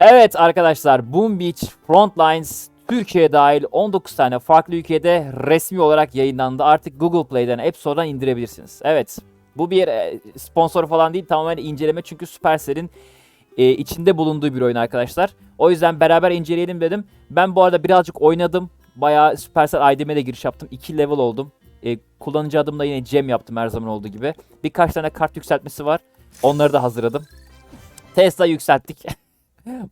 Evet arkadaşlar Boom Beach Frontlines Türkiye dahil 19 tane farklı ülkede resmi olarak yayınlandı. Artık Google Play'den App Store'dan indirebilirsiniz. Evet bu bir e, sponsor falan değil tamamen inceleme çünkü Supercell'in e, içinde bulunduğu bir oyun arkadaşlar. O yüzden beraber inceleyelim dedim. Ben bu arada birazcık oynadım. Bayağı Supercell ID'me de giriş yaptım. 2 level oldum. E, kullanıcı adımda yine Cem yaptım her zaman olduğu gibi. Birkaç tane kart yükseltmesi var. Onları da hazırladım. Tesla yükselttik.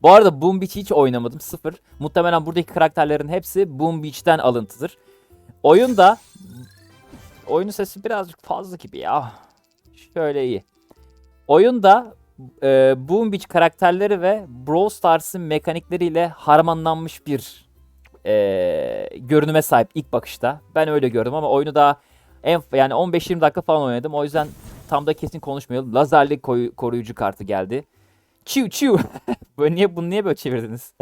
Bu arada Boom Beach'i hiç oynamadım. Sıfır. Muhtemelen buradaki karakterlerin hepsi Boom Beach'ten alıntıdır. Oyunda oyunun sesi birazcık fazla gibi ya. Şöyle iyi. Oyunda e, Boom Beach karakterleri ve Brawl Stars'ın mekanikleriyle harmanlanmış bir e, görünüme sahip ilk bakışta. Ben öyle gördüm ama oyunu daha en yani 15-20 dakika falan oynadım. O yüzden tam da kesin konuşmayalım. Lazerli koruyucu kartı geldi. Çiu çiu. böyle niye bunu niye böyle çevirdiniz?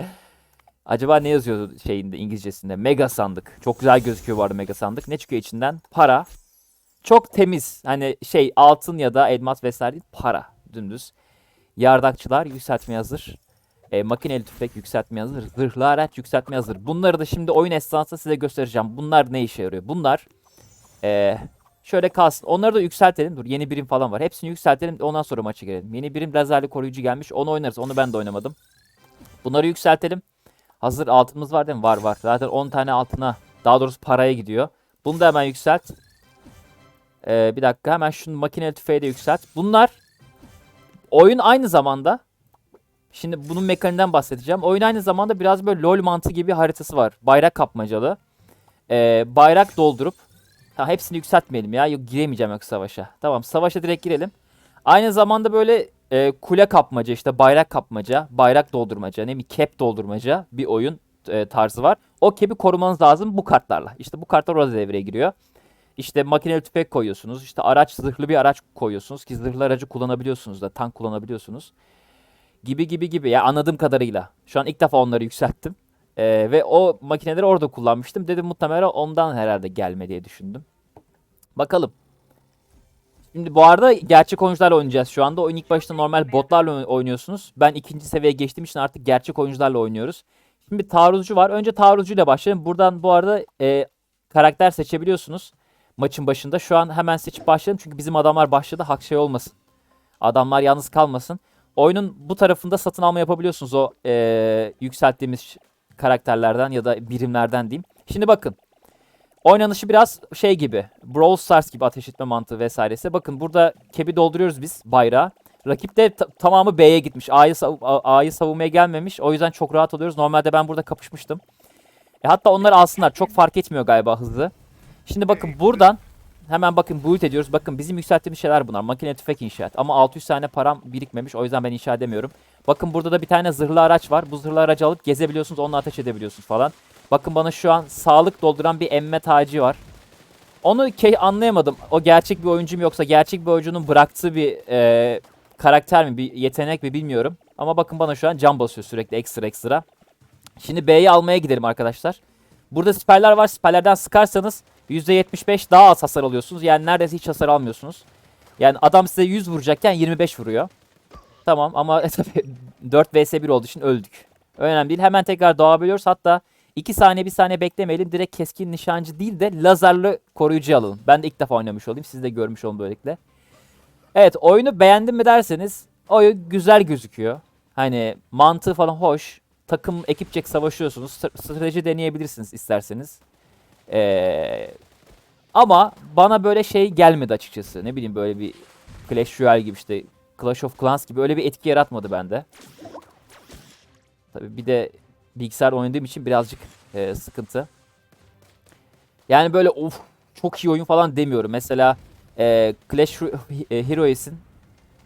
Acaba ne yazıyordu şeyinde İngilizcesinde? Mega sandık. Çok güzel gözüküyor arada mega sandık. Ne çıkıyor içinden? Para. Çok temiz. Hani şey altın ya da elmas vesaire değil. Para. Dümdüz. Yardakçılar yükseltmeye hazır. E, makineli tüfek yükseltmeye hazır. Zırhlı araç yükseltmeye hazır. Bunları da şimdi oyun esnasında size göstereceğim. Bunlar ne işe yarıyor? Bunlar e, şöyle kalsın. Onları da yükseltelim. Dur yeni birim falan var. Hepsini yükseltelim. Ondan sonra maça girelim. Yeni birim lazerli koruyucu gelmiş. Onu oynarız. Onu ben de oynamadım. Bunları yükseltelim. Hazır altımız var değil mi? Var var. Zaten 10 tane altına daha doğrusu paraya gidiyor. Bunu da hemen yükselt. Ee, bir dakika hemen şunu makineli tüfeği de yükselt. Bunlar oyun aynı zamanda Şimdi bunun mekaniğinden bahsedeceğim. Oyun aynı zamanda biraz böyle LoL mantığı gibi haritası var. Bayrak kapmacalı. Ee, bayrak doldurup Ha hepsini yükseltmeyelim ya. Yok giremeyeceğim yoksa savaşa. Tamam savaşa direkt girelim. Aynı zamanda böyle e, kule kapmaca işte bayrak kapmaca, bayrak doldurmaca, ne bileyim cap doldurmaca bir oyun e, tarzı var. O cap'i korumanız lazım bu kartlarla. İşte bu kartlar orada devreye giriyor. İşte makineli tüfek koyuyorsunuz. İşte araç zırhlı bir araç koyuyorsunuz ki zırhlı aracı kullanabiliyorsunuz da tank kullanabiliyorsunuz. Gibi gibi gibi ya anladığım kadarıyla. Şu an ilk defa onları yükselttim. Ee, ve o makineleri orada kullanmıştım. Dedim muhtemelen ondan herhalde gelme diye düşündüm. Bakalım. Şimdi bu arada gerçek oyuncularla oynayacağız şu anda. Oyun ilk başta normal botlarla oyn- oynuyorsunuz. Ben ikinci seviyeye geçtiğim için artık gerçek oyuncularla oynuyoruz. Şimdi bir taarruzcu var. Önce taarruzcuyla başlayalım. Buradan bu arada e, karakter seçebiliyorsunuz. Maçın başında. Şu an hemen seçip başlayalım. Çünkü bizim adamlar başladı. Hak şey olmasın. Adamlar yalnız kalmasın. Oyunun bu tarafında satın alma yapabiliyorsunuz o e, yükselttiğimiz karakterlerden ya da birimlerden diyeyim. Şimdi bakın. Oynanışı biraz şey gibi. Brawl Stars gibi ateş etme mantığı vesairesi. Bakın burada kebi dolduruyoruz biz bayrağı. Rakip de ta- tamamı B'ye gitmiş. A'yı sav- A'yı savunmaya gelmemiş. O yüzden çok rahat oluyoruz. Normalde ben burada kapışmıştım. E hatta onlar alsınlar. Çok fark etmiyor galiba hızlı. Şimdi bakın buradan hemen bakın build ediyoruz. Bakın bizim yükselttiğimiz şeyler bunlar. Makine tüfek inşaat. Ama 600 tane param birikmemiş. O yüzden ben inşa edemiyorum. Bakın burada da bir tane zırhlı araç var. Bu zırhlı aracı alıp gezebiliyorsunuz. Onunla ateş edebiliyorsunuz falan. Bakın bana şu an sağlık dolduran bir emme tacı var. Onu anlayamadım. O gerçek bir oyuncu mu yoksa gerçek bir oyuncunun bıraktığı bir e, karakter mi, bir yetenek mi bilmiyorum. Ama bakın bana şu an can basıyor sürekli ekstra ekstra. Şimdi B'yi almaya gidelim arkadaşlar. Burada siperler var. Siperlerden sıkarsanız %75 daha az hasar alıyorsunuz. Yani neredeyse hiç hasar almıyorsunuz. Yani adam size 100 vuracakken 25 vuruyor. Tamam ama tabii 4 vs 1 olduğu için öldük. Önemli değil. Hemen tekrar doğabiliyoruz. Hatta 2 saniye 1 saniye beklemeyelim. Direkt keskin nişancı değil de lazerli koruyucu alalım. Ben de ilk defa oynamış olayım. Siz de görmüş olun böylelikle. Evet oyunu beğendim mi derseniz oyun güzel gözüküyor. Hani mantığı falan hoş. Takım ekipçek savaşıyorsunuz. St- Strateji deneyebilirsiniz isterseniz. Ee, ama bana böyle şey gelmedi açıkçası. Ne bileyim böyle bir Clash Royale gibi işte Clash of Clans gibi öyle bir etki yaratmadı bende. Tabii bir de bilgisayar oynadığım için birazcık e, sıkıntı. Yani böyle of çok iyi oyun falan demiyorum. Mesela e, Clash e, Heroes'in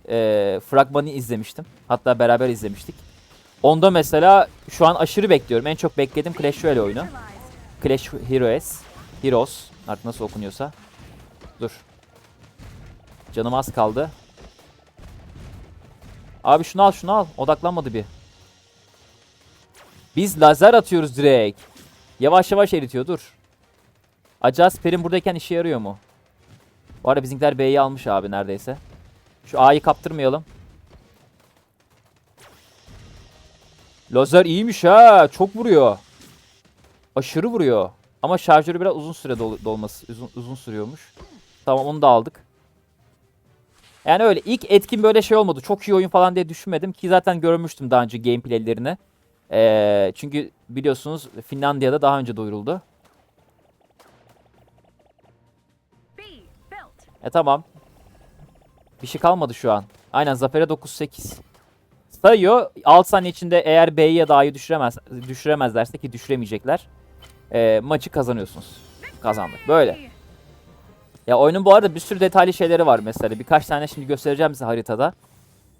e, fragmanı izlemiştim. Hatta beraber izlemiştik. Onda mesela şu an aşırı bekliyorum. En çok beklediğim Clash Royale oyunu. Clash Heroes. Heroes. Artık nasıl okunuyorsa. Dur. Canım az kaldı. Abi şunu al şunu al. Odaklanmadı bir. Biz lazer atıyoruz direkt. Yavaş yavaş eritiyor dur. Acaba Sper'in buradayken işe yarıyor mu? Bu arada bizimkiler B'yi almış abi neredeyse. Şu A'yı kaptırmayalım. Lazer iyiymiş ha. Çok vuruyor. Aşırı vuruyor. Ama şarjörü biraz uzun süre dol- dolması uzun, uzun sürüyormuş. Tamam onu da aldık. Yani öyle ilk etkin böyle şey olmadı. Çok iyi oyun falan diye düşünmedim ki zaten görmüştüm daha önce gameplaylerini. Ee, çünkü biliyorsunuz Finlandiya'da daha önce duyuruldu. E tamam. Bir şey kalmadı şu an. Aynen Zafer'e 9-8. Sayıyor. 6 saniye içinde eğer B'yi ya da A'yı düşüremez, düşüremezlerse ki düşüremeyecekler. E, maçı kazanıyorsunuz. Kazandık. Böyle. Ya oyunun bu arada bir sürü detaylı şeyleri var mesela. Birkaç tane şimdi göstereceğim size haritada.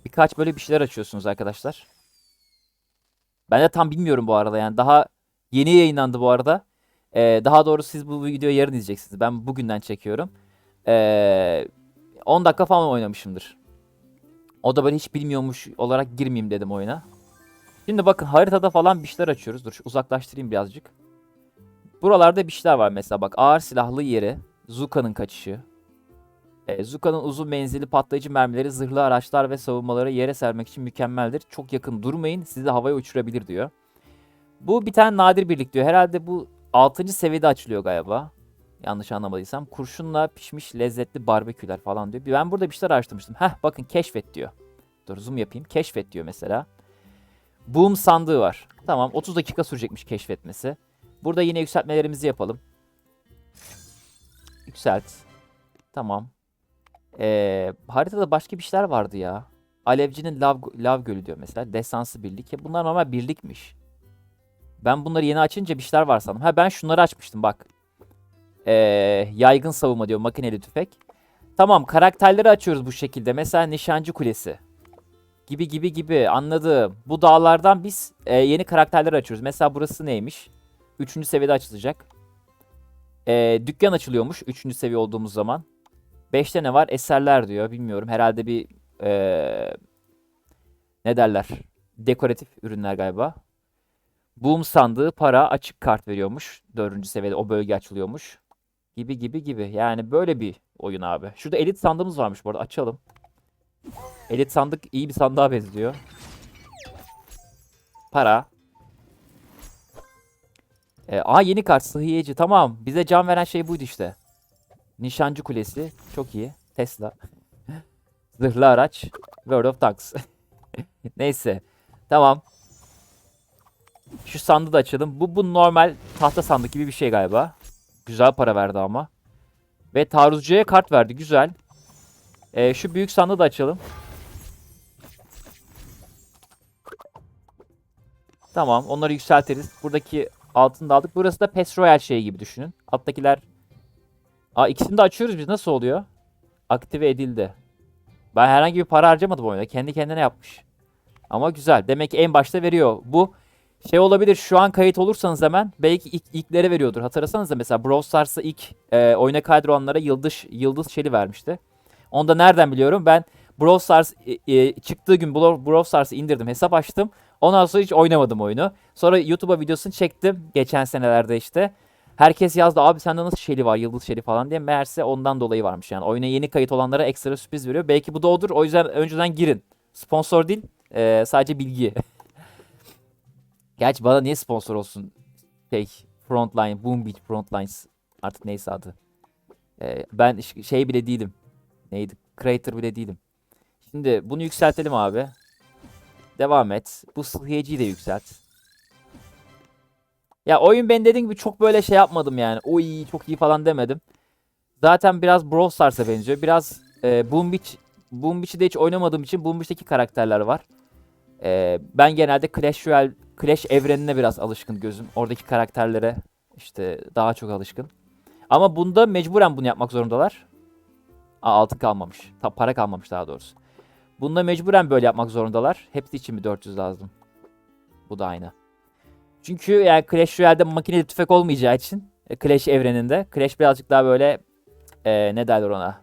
Birkaç böyle bir şeyler açıyorsunuz arkadaşlar. Ben de tam bilmiyorum bu arada yani. Daha yeni yayınlandı bu arada. Ee, daha doğrusu siz bu videoyu yarın izleyeceksiniz. Ben bugünden çekiyorum. Ee, 10 dakika falan oynamışımdır. O da böyle hiç bilmiyormuş olarak girmeyeyim dedim oyuna. Şimdi bakın haritada falan bir şeyler açıyoruz. Dur uzaklaştırayım birazcık. Buralarda bir şeyler var mesela bak ağır silahlı yeri, Zuka'nın kaçışı. E, Zuka'nın uzun menzilli patlayıcı mermileri zırhlı araçlar ve savunmaları yere sermek için mükemmeldir. Çok yakın durmayın sizi havaya uçurabilir diyor. Bu bir tane nadir birlik diyor. Herhalde bu 6. seviyede açılıyor galiba. Yanlış anlamadıysam. Kurşunla pişmiş lezzetli barbeküler falan diyor. Ben burada bir şeyler araştırmıştım. Heh bakın keşfet diyor. Dur zoom yapayım. Keşfet diyor mesela. Boom sandığı var. Tamam 30 dakika sürecekmiş keşfetmesi. Burada yine yükseltmelerimizi yapalım. Yükselt. Tamam. Ee, haritada başka bir şeyler vardı ya. Alevcinin lav, lav gölü diyor mesela. Destansı birlik. Ya bunlar normal birlikmiş. Ben bunları yeni açınca bir şeyler var sandım. Ha ben şunları açmıştım bak. Ee, yaygın savunma diyor makineli tüfek. Tamam karakterleri açıyoruz bu şekilde. Mesela nişancı kulesi. Gibi gibi gibi anladım. Bu dağlardan biz e, yeni karakterler açıyoruz. Mesela burası neymiş? Üçüncü seviyede açılacak. Ee, dükkan açılıyormuş üçüncü seviye olduğumuz zaman. Beşte ne var? Eserler diyor. Bilmiyorum. Herhalde bir ee, ne derler? Dekoratif ürünler galiba. Boom sandığı para açık kart veriyormuş. Dördüncü seviyede o bölge açılıyormuş. Gibi gibi gibi. Yani böyle bir oyun abi. Şurada elit sandığımız varmış bu arada. Açalım. Elit sandık iyi bir sandığa benziyor. Para. Ee, aa yeni kart sıhhiyeci. Tamam. Bize can veren şey buydu işte. Nişancı kulesi. Çok iyi. Tesla. Zırhlı araç. World of Tanks. Neyse. Tamam. Şu sandığı da açalım. Bu, bu normal tahta sandık gibi bir şey galiba. Güzel para verdi ama. Ve taarruzcuya kart verdi. Güzel. Ee, şu büyük sandığı da açalım. Tamam. Onları yükseltiriz. Buradaki altını da aldık. Burası da Pes Royal şeyi gibi düşünün. Alttakiler... Aa ikisini de açıyoruz biz. Nasıl oluyor? Aktive edildi. Ben herhangi bir para harcamadım oyuna. Kendi kendine yapmış. Ama güzel. Demek ki en başta veriyor. Bu şey olabilir. Şu an kayıt olursanız hemen belki ilk, ilklere veriyordur. Hatırlasanız da mesela Brawl Stars'a ilk e, oyuna kaydıranlara yıldız yıldız şeli vermişti. Onu da nereden biliyorum? Ben Brawl Stars e, e, çıktığı gün Brawl Brawl Stars'ı indirdim. Hesap açtım. Ondan sonra hiç oynamadım oyunu. Sonra YouTube'a videosunu çektim. Geçen senelerde işte. Herkes yazdı abi sende nasıl şeli var yıldız şeli falan diye. Meğerse ondan dolayı varmış yani. Oyuna yeni kayıt olanlara ekstra sürpriz veriyor. Belki bu da odur. O yüzden önceden girin. Sponsor değil. e, sadece bilgi. Gerçi bana niye sponsor olsun? Şey, Frontline, Boom Beach Frontlines. Artık neyse adı. E, ben şey bile değilim. Neydi? Creator bile değilim. Şimdi bunu yükseltelim abi. Devam et. Bu sıhhiyeciyi de yükselt. Ya oyun ben dediğim gibi çok böyle şey yapmadım yani. Oy çok iyi falan demedim. Zaten biraz Brawl Stars'a benziyor. Biraz e, Boom Beach, Boom Beach'i de hiç oynamadığım için Boom Beach'teki karakterler var. E, ben genelde Clash Royale, Clash evrenine biraz alışkın gözüm. Oradaki karakterlere işte daha çok alışkın. Ama bunda mecburen bunu yapmak zorundalar. Aa, altın kalmamış. Ta, para kalmamış daha doğrusu. Bunda mecburen böyle yapmak zorundalar. Hepsi için mi 400 lazım? Bu da aynı. Çünkü yani Clash Royale'de makineli tüfek olmayacağı için e, Clash evreninde Clash birazcık daha böyle e, ne derler ona?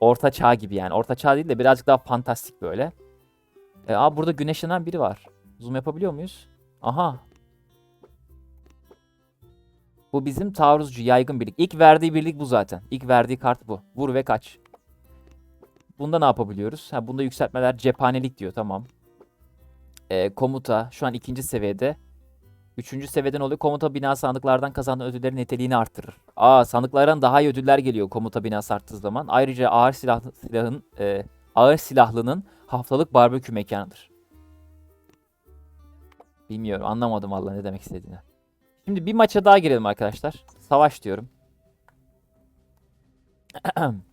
Orta çağ gibi yani. Orta çağ değil de birazcık daha fantastik böyle. E, aa burada güneşlenen biri var. Zoom yapabiliyor muyuz? Aha. Bu bizim taarruzcu yaygın birlik. İlk verdiği birlik bu zaten. İlk verdiği kart bu. Vur ve kaç. Bunda ne yapabiliyoruz? Ha bunda yükseltmeler cephanelik diyor tamam. e, komuta şu an ikinci seviyede. Üçüncü seviyeden oluyor. Komuta bina sandıklardan kazanılan ödüllerin niteliğini arttırır. Aa sandıklardan daha iyi ödüller geliyor komuta binası arttığı zaman. Ayrıca ağır silah, silahın e, ağır silahlının haftalık barbekü mekanıdır. Bilmiyorum anlamadım valla ne demek istediğini. Şimdi bir maça daha girelim arkadaşlar. Savaş diyorum.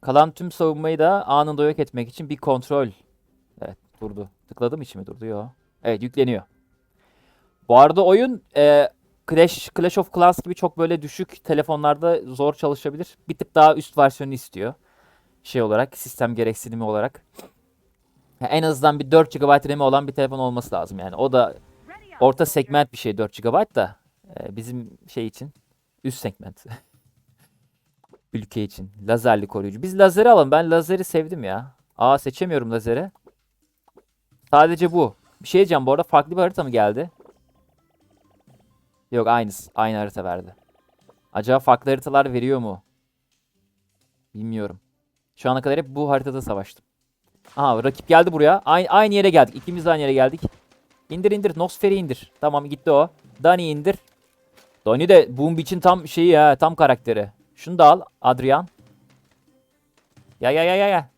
Kalan tüm savunmayı da anında yok etmek için bir kontrol. Evet durdu. Tıkladım içi mi durdu? Yok. Evet yükleniyor. Bu arada oyun e, Clash, Clash of Clans gibi çok böyle düşük telefonlarda zor çalışabilir. Bir tık daha üst versiyonu istiyor. Şey olarak sistem gereksinimi olarak. En azından bir 4 GB RAM'i olan bir telefon olması lazım yani. O da orta segment bir şey 4 GB da e, bizim şey için üst segment. Ülke için. Lazerli koruyucu. Biz lazeri alalım. Ben lazeri sevdim ya. Aa seçemiyorum lazeri. Sadece bu. Bir şey diyeceğim bu arada farklı bir harita mı geldi? Yok aynısı. Aynı harita verdi. Acaba farklı haritalar veriyor mu? Bilmiyorum. Şu ana kadar hep bu haritada savaştım. Aha rakip geldi buraya. Aynı, aynı yere geldik. İkimiz de aynı yere geldik. İndir indir. Nosfer'i indir. Tamam gitti o. Dani indir. Dani de Boom Beach'in tam şeyi ya. Tam karakteri. Şunu da al. Adrian. Ya ya ya ya ya.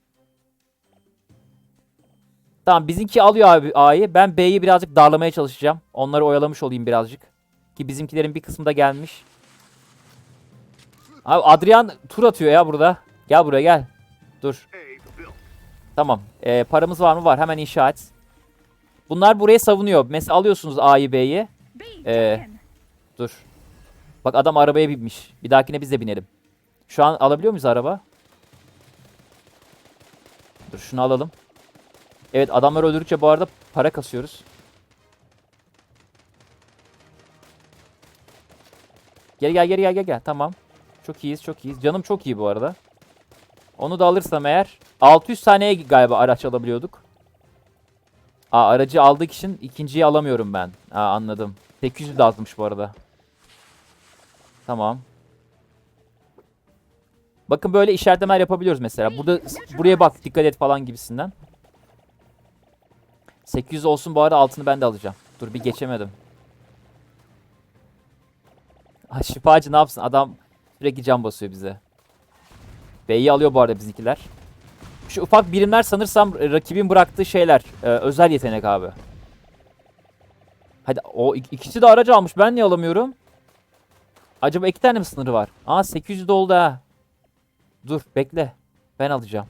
Tamam bizimki alıyor abi A'yı. Ben B'yi birazcık darlamaya çalışacağım. Onları oyalamış olayım birazcık. Ki bizimkilerin bir kısmı da gelmiş. Abi Adrian tur atıyor ya burada. Gel buraya gel. Dur. Tamam. Ee, paramız var mı? Var. Hemen inşa et. Bunlar buraya savunuyor. Mesela alıyorsunuz A'yı B'yi. Taken. Dur. Bak adam arabaya binmiş. Bir dahakine biz de binelim. Şu an alabiliyor muyuz araba? Dur şunu alalım. Evet adamları öldürdükçe bu arada para kasıyoruz. Gel gel gel gel gel gel. Tamam. Çok iyiyiz çok iyiyiz. Canım çok iyi bu arada. Onu da alırsam eğer 600 saniyeye galiba araç alabiliyorduk. Aa aracı aldık için ikinciyi alamıyorum ben. Aa anladım. 800 de azmış bu arada. Tamam. Bakın böyle işaretlemeler yapabiliyoruz mesela. Burada buraya bak dikkat et falan gibisinden. 800 olsun bu arada altını ben de alacağım. Dur bir geçemedim. Ha, şifacı ne yapsın? Adam sürekli can basıyor bize. B'yi alıyor bu arada bizimkiler. Şu ufak birimler sanırsam rakibin bıraktığı şeyler. e, özel yetenek abi. Hadi o ik- ikisi de aracı almış. Ben niye alamıyorum? Acaba iki tane mi sınırı var? Aa 800 de oldu ha. Dur bekle. Ben alacağım.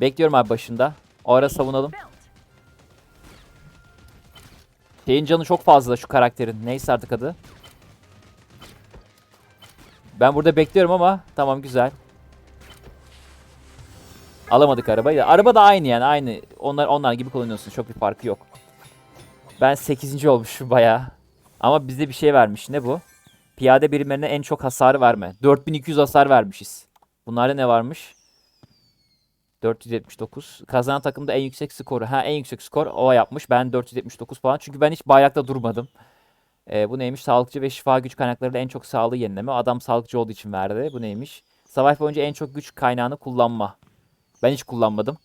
Bekliyorum abi başında. O ara savunalım. Şeyin canı çok fazla şu karakterin. Neyse artık adı. Ben burada bekliyorum ama tamam güzel. Alamadık arabayı da. Araba da aynı yani aynı. Onlar onlar gibi kullanıyorsun. Çok bir farkı yok. Ben 8. olmuşum bayağı. Ama bize bir şey vermiş. Ne bu? Piyade birimlerine en çok hasar verme. 4200 hasar vermişiz. Bunlarda ne varmış? 479. Kazanan takımda en yüksek skoru. Ha en yüksek skor o yapmış. Ben 479 puan. Çünkü ben hiç bayrakta durmadım. Ee, bu neymiş? Sağlıkçı ve şifa güç kaynaklarıyla en çok sağlığı yenileme. Adam sağlıkçı olduğu için verdi. Bu neymiş? Savaş boyunca en çok güç kaynağını kullanma. Ben hiç kullanmadım.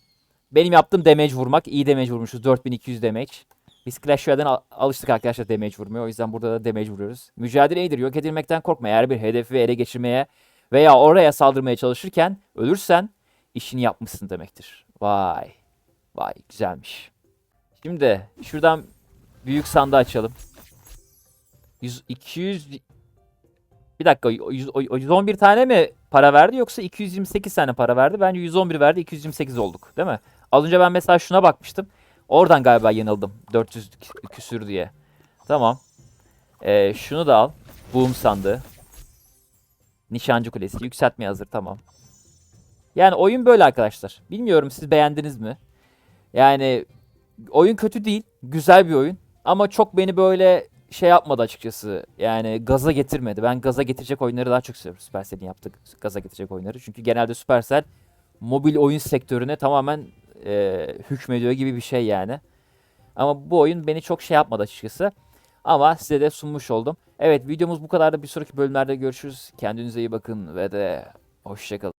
Benim yaptığım damage vurmak. İyi damage vurmuşuz. 4200 damage. Biz Clash Royale'den al- alıştık arkadaşlar damage vurmuyor. O yüzden burada da damage vuruyoruz. Mücadele iyidir. Yok edilmekten korkma. Eğer bir hedefi ele geçirmeye veya oraya saldırmaya çalışırken ölürsen işini yapmışsın demektir. Vay. Vay güzelmiş. Şimdi şuradan büyük sandığı açalım. 100, 200 bir dakika o 100 o 111 tane mi para verdi yoksa 228 tane para verdi? Bence 111 verdi 228 olduk değil mi? Az önce ben mesela şuna bakmıştım. Oradan galiba yanıldım. 400 kü- küsür diye. Tamam. Ee, şunu da al. Boom sandığı. Nişancı kulesi. Yükseltmeye hazır. Tamam. Yani oyun böyle arkadaşlar. Bilmiyorum siz beğendiniz mi? Yani oyun kötü değil. Güzel bir oyun. Ama çok beni böyle şey yapmadı açıkçası. Yani gaza getirmedi. Ben gaza getirecek oyunları daha çok seviyorum. Supercell'in yaptığı gaza getirecek oyunları. Çünkü genelde Supercell mobil oyun sektörüne tamamen e, hükmediyor gibi bir şey yani. Ama bu oyun beni çok şey yapmadı açıkçası. Ama size de sunmuş oldum. Evet videomuz bu kadardı. Bir sonraki bölümlerde görüşürüz. Kendinize iyi bakın ve de hoşçakalın.